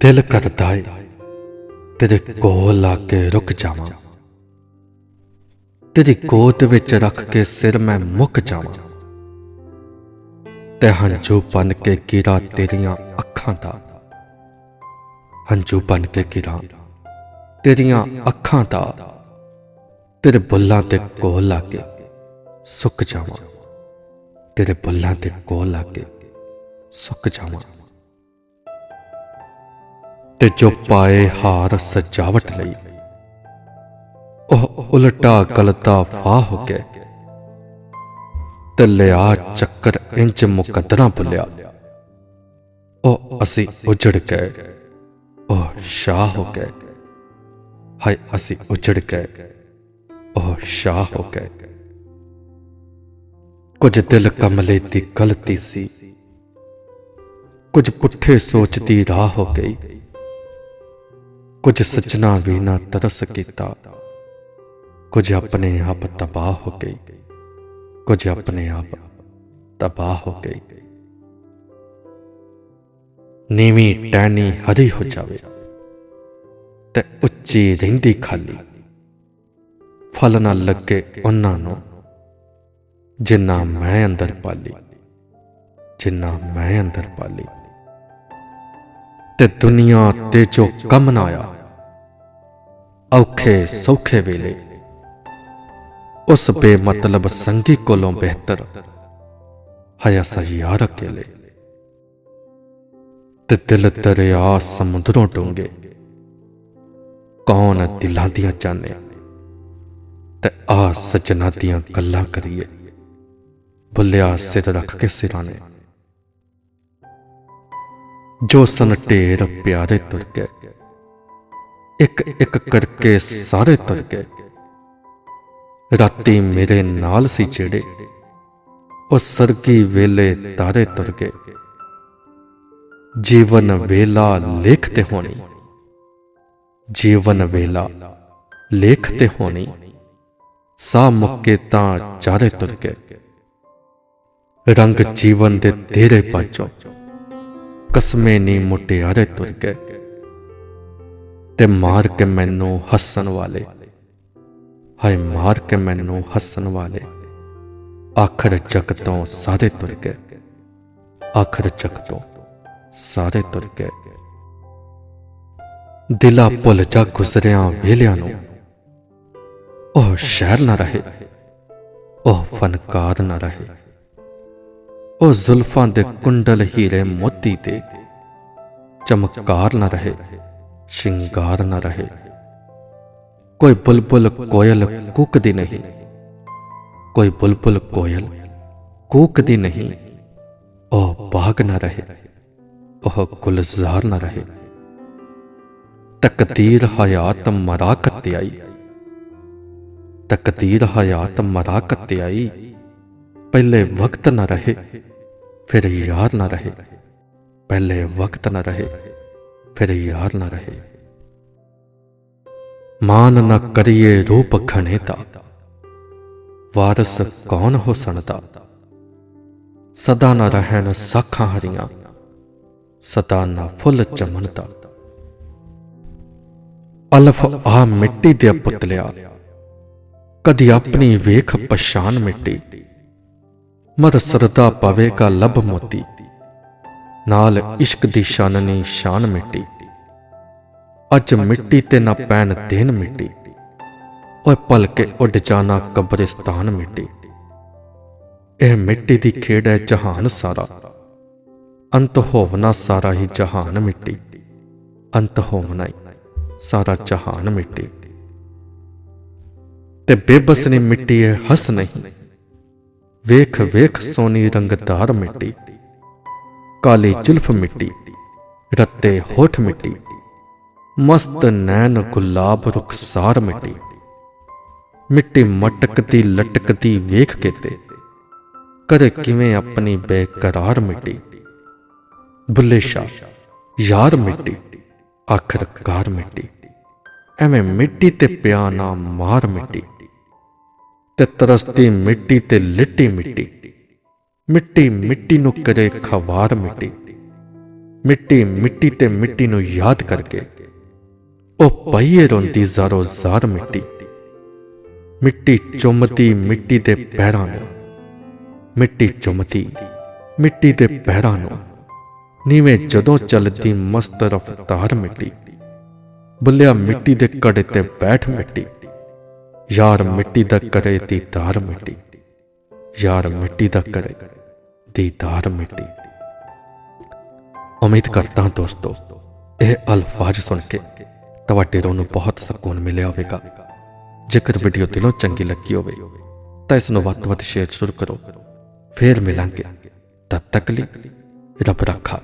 ਦਿਲ ਕਰਦਾ ਏ, ਤੇਰੇ ਕੋਲ ਲਾ ਕੇ ਰੁਕ ਜਾਵਾਂ। ਤੇਰੀ ਗੋਦ ਵਿੱਚ ਰੱਖ ਕੇ ਸਿਰ ਮੈਂ ਮੁੱਕ ਜਾਵਾਂ। ਤੇ ਹੰਝੂ ਬਨ ਕੇ ਗਿਰਾ ਤੇਰੀਆਂ ਅੱਖਾਂ ਦਾ। ਹੰਝੂ ਬਨ ਕੇ ਗਿਰਾ ਤੇਰੀਆਂ ਅੱਖਾਂ ਦਾ। ਤੇਰੇ ਬੁੱਲਾਂ ਤੇ ਕੋਲ ਲਾ ਕੇ ਸੁੱਕ ਜਾਵਾਂ। ਤੇਰੇ ਬੁੱਲਾਂ ਤੇ ਕੋਲ ਲਾ ਕੇ ਸੁੱਕ ਜਾਵਾਂ। ਤੇ ਜੋ ਪਾਏ ਹਾਰ ਸਜਾਵਟ ਲਈ। ਉਹ ਉਲਟਾ ਗਲਤਾ ਫਾਹ ਹੋ ਕੇ ਤੇ ਲਿਆ ਚੱਕਰ ਇੰਜ ਮੁਕੱਦਰਾਂ ਭੁੱਲਿਆ। ਉਹ ਅਸੀਂ ਉਜੜ ਗਏ। ਉਹ ਸ਼ਾਹ ਹੋ ਗਏ। ਹਾਏ, ਅਸੀਂ ਉਜੜ ਗਏ। ਉਹ ਸ਼ਾਹ ਹੋ ਗਏ। ਕੁਝ ਦਿਲ ਕਮਲੇ ਦੀ ਗਲਤੀ ਸੀ। ਕੁਝ ਪੁੱਠੇ ਸੋਚਦੀ ਰਾਹ ਹੋ ਗਈ। ਕੁਝ ਸੱਜਣਾ ਵੀ ਨਾ ਤਰਸ ਕੀਤਾ। ਕੁਝ ਆਪਣੇ ਆਪ ਤਬਾਹ ਹੋ ਗਈ। ਕੁਝ ਆਪਣੇ ਆਪ ਤਬਾਹ ਹੋ ਗਈ। ਨੀਵੀਂ ਟੈਨੀ ਹਰੀ ਹੋ ਜਾਵੇ ਤੇ ਉੱਚੀ ਰਹਿੰਦੀ ਖਾਲੀ। ਫਲ ਨਾ ਲੱਗੇ ਉਹਨਾਂ ਨੂੰ ਜਿੰਨਾ ਮੈਂ ਅੰਦਰ ਪਾਲੀ, ਜਿੰਨਾ ਮੈਂ ਅੰਦਰ ਪਾਲੀ। ਤੇ ਦੁਨੀਆ ਤੇ ਜੋ ਕੰਮ ਨਾ ਆਇਆ ਔਖੇ, ਸੌਖੇ ਵੇਲੇ। ਉਸ ਬੇਮਤਲਬ ਸੰਗੀ ਕੋਲੋਂ ਬਿਹਤਰ। ਹਯਾ ਯਾਰ ਅਕੇਲੇ। ਤੇ ਦਿਲ ਦਰਿਆ ਸਮੁੰਦਰੋਂ ਡੂੰਘੇ। ਕੌਣ ਦਿਲਾਂ ਦੀਆਂ ਜਾਣੇ ਤੇ ਆ ਸਜਣਾ ਦੀਆਂ ਗੱਲਾਂ ਕਰੀਏ। ਬੁੱਲਿਆ ਸਿਰ ਰੱਖ ਕੇ ਸਿਰਾਣੇ। ਜੋ ਸਨ ਢੇਰ ਪਿਆਰੇ ਤੁਰ ਗਏ ਇੱਕ ਇੱਕ ਕਰਕੇ ਸਾਰੇ ਤੁਰ ਗਏ। ਰਾਤੀ ਮੇਰੇ ਨਾਲ ਸੀ ਜਿਹੜੇ। ਉਹ ਸਰਗੀ ਵੇਲੇ ਤਾਰੇ ਤੁਰ ਗਏ। ਜੀਵਨ ਵੇਲਾ ਲੇਖ ਤੇ ਹੋਣੀ। ਜੀਵਨ ਵੇਲਾ ਲੇਖ ਤੇ ਹੋਣੀ। ਸਾ ਮੁੱਕੇ ਤਾਂ ਚਾਰੇ ਤੁਰ ਗਏ। ਰੰਗ ਜੀਵਨ ਦੇ ਤੇਰੇ ਪਾਚੋ ਕਸਮੇ ਨੀ ਮੁਟਿਆਰੇ ਤੁਰ ਗਏ। ਤੇ ਮਾਰ ਕੇ ਮੈਨੂੰ ਹੱਸਣ ਵਾਲੇ। ਹਾਏ, ਮਾਰ ਕੇ ਮੈਨੂੰ ਹੱਸਣ ਵਾਲੇ। ਆਖਰ ਚੱਕ ਤੋਂ ਸਾਰੇ ਤੁਰ ਗਏ। ਆਖਰ ਚੱਕ ਤੋਂ ਸਾਰੇ ਤੁਰ ਗਏ। ਦਿਲਾ ਭੁੱਲ ਜਾ ਗੁਜ਼ਰਿਆਂ ਵੇਲਿਆਂ ਨੂੰ। ਉਹ ਸ਼ਹਿਰ ਨਾ ਰਹੇ। ਉਹ ਫਨਕਾਰ ਨਾ ਰਹੇ। ਉਹ ਜ਼ੁਲਫਾਂ ਦੇ ਕੁੰਡਲ ਹੀਰੇ ਮੋਤੀ ਤੇ ਚਮਕਾਰ ਨਾ ਰਹੇ। ਸ਼ਿੰਗਾਰ ਨਾ ਰਹੇ। ਕੋਈ ਬੁਲਬੁਲ ਕੋਇਲ ਕੂਕਦੀ ਨਹੀਂ। ਕੋਈ ਬੁਲਬੁਲ ਕੋਇਲ ਕੂਕਦੀ ਨਹੀਂ। ਉਹ ਬਾਗ ਨਾ ਰਹੇ। ਉਹ ਗੁਲਜ਼ਾਰ ਨਾ ਰਹੇ। ਤਕਦੀਰ ਹਯਾਤ ਮਰਾ ਕੱਤੇ ਆਈ। ਤਕਦੀਰ ਹਯਾਤ ਮਰਾ ਕੱਤੇ ਆਈ। ਪਹਿਲੇ ਵਕਤ ਨਾ ਰਹੇ, ਫਿਰ ਯਾਰ ਨਾ ਰਹੇ। ਪਹਿਲੇ ਵਕਤ ਨਾ ਰਹੇ। ਫਿਰ ਯਾਰ ਨਾ ਰਹੇ। ਮਾਨ ਨਾ ਕਰੀਏ ਰੂਪ ਖਣੇ ਦਾ ਵਾਰਸ ਕੌਣ ਹੋ ਦਾ ਸਦਾ ਨਾ ਰਹਿਣ ਸਾਖਾਂ ਹਰੀਆਂ। ਸਦਾ ਨਾ ਫੁੱਲ ਚਮਨਦਾ ਅਲਫ ਆ ਮਿੱਟੀ ਦੇ ਪੁਤਲਿਆ। ਕਦੀ ਆਪਣੀ ਵੇਖ ਪਛਾਨ ਮਿੱਟੀ। ਮਰ ਸਰਦਾ ਪਵੇਗਾ ਲਬ ਮੋਤੀ। ਨਾਲ ਇਸ਼ਕ ਦੀ ਸ਼ਾਨਨੀ ਸ਼ਾਨ ਮਿੱਟੀ। ਅੱਜ ਮਿੱਟੀ ਤੇ ਨਾ ਪੈਣ ਦੇਨ ਮਿੱਟੀ। ਓਏ ਪਲ ਉੱਡ ਜਾਣਾ ਕਬਰਿਸਤਾਨ ਮਿੱਟੀ। ਇਹ ਮਿੱਟੀ ਦੀ ਖੇਡ ਹੈ ਜਹਾਨ ਸਾਰਾ। ਅੰਤ ਹੋਵਨਾ ਸਾਰਾ ਹੀ ਜਹਾਨ ਮਿੱਟੀ। ਅੰਤ ਹੋਵਨਾ ਸਾਰਾ ਜਹਾਨ ਮਿੱਟੀ। ਤੇ ਬੇਬਸ ਨੇ ਮਿੱਟੀ ਹੈ ਹੱਸ ਨਹੀਂ। ਵੇਖ ਵੇਖ ਸੋਨੀ ਰੰਗਦਾਰ ਮਿੱਟੀ। ਕਾਲੀ ਜ਼ੁਲਫ ਮਿੱਟੀ, ਰੱਤੇ ਹੋਠ ਮਿੱਟੀ, ਮਸਤ ਨੈਣ ਗੁਲਾਬ ਰੁਖਸਾਰ ਮਿੱਟੀ। ਮਿੱਟੀ ਮਟਕਦੀ ਲਟਕਦੀ ਵੇਖ ਕੇ ਤੇ ਕਰੇ ਕਿਵੇਂ ਆਪਣੀ ਬੇਕਰਾਰ ਮਿੱਟੀ। ਬੁੱਲੇ ਸ਼ਾ ਯਾਰ ਮਿੱਟੀ ਆਖਰ ਕਾਰ ਮਿੱਟੀ। ਐਵੇਂ ਮਿੱਟੀ ਤੇ ਪਿਆ ਨਾ ਮਾਰ ਮਿੱਟੀ। ਤੇ ਤਰਸਦੀ ਮਿੱਟੀ ਤੇ ਲਿੱਟੀ ਮਿੱਟੀ। ਮਿੱਟੀ ਮਿੱਟੀ ਨੂੰ ਕਰੇ ਖਵਾਰ ਮਿੱਟੀ। ਮਿੱਟੀ ਮਿੱਟੀ ਤੇ ਮਿੱਟੀ ਨੂੰ ਯਾਦ ਕਰਕੇ। ਉਹ ਪਈਏ ਰੋਂਦੀ ਜ਼ਾਰੋ ਜ਼ਾਰ ਮਿੱਟੀ। ਮਿੱਟੀ ਚੁੰਮਦੀ ਮਿੱਟੀ ਦੇ ਪੈਰਾਂ ਨੂੰ। ਮਿੱਟੀ ਚੁੰਮਦੀ ਮਿੱਟੀ ਦੇ ਪੈਰਾਂ ਨੂੰ। ਨੀਵੇਂ ਜਦੋਂ ਚੱਲਦੀ ਮਸਤ ਰਫਤਾਰ ਮਿੱਟੀ। ਬੁੱਲਿਆ ਮਿੱਟੀ ਦੇ ਕੜੇ ਤੇ ਬੈਠ ਮਿੱਟੀ। ਯਾਰ ਮਿੱਟੀ ਦਾ ਕਰੇ ਦੀਦਾਰ ਮਿੱਟੀ। ਯਾਰ ਮਿੱਟੀ ਦਾ ਕਰੇ। ਦੀਦਾਰ ਮਿੱਟੀ। ਉਮੀਦ ਕਰਦਾ ਹਾਂ ਦੋਸਤੋ, ਇਹ ਅਲਫਾਜ਼ ਸੁਣ ਕੇ ਤੁਹਾਡੇ ਰੋਹ ਨੂੰ ਬਹੁਤ ਸਕੂਨ ਮਿਲਿਆ ਹੋਵੇਗਾ। ਜੇਕਰ ਵੀਡੀਓ ਦਿਲੋਂ ਚੰਗੀ ਲੱਗੀ ਹੋਵੇ, ਤਾਂ ਇਸ ਨੂੰ ਵੱਧ ਤੋਂ ਵੱਧ ਸ਼ੇਅਰ ਜ਼ਰੂਰ ਕਰੋ। ਫੇਰ ਮਿਲਾਂਗੇ। ਤਦ ਤੱਕ ਲਈ ਰੱਬ ਰੱਖਾ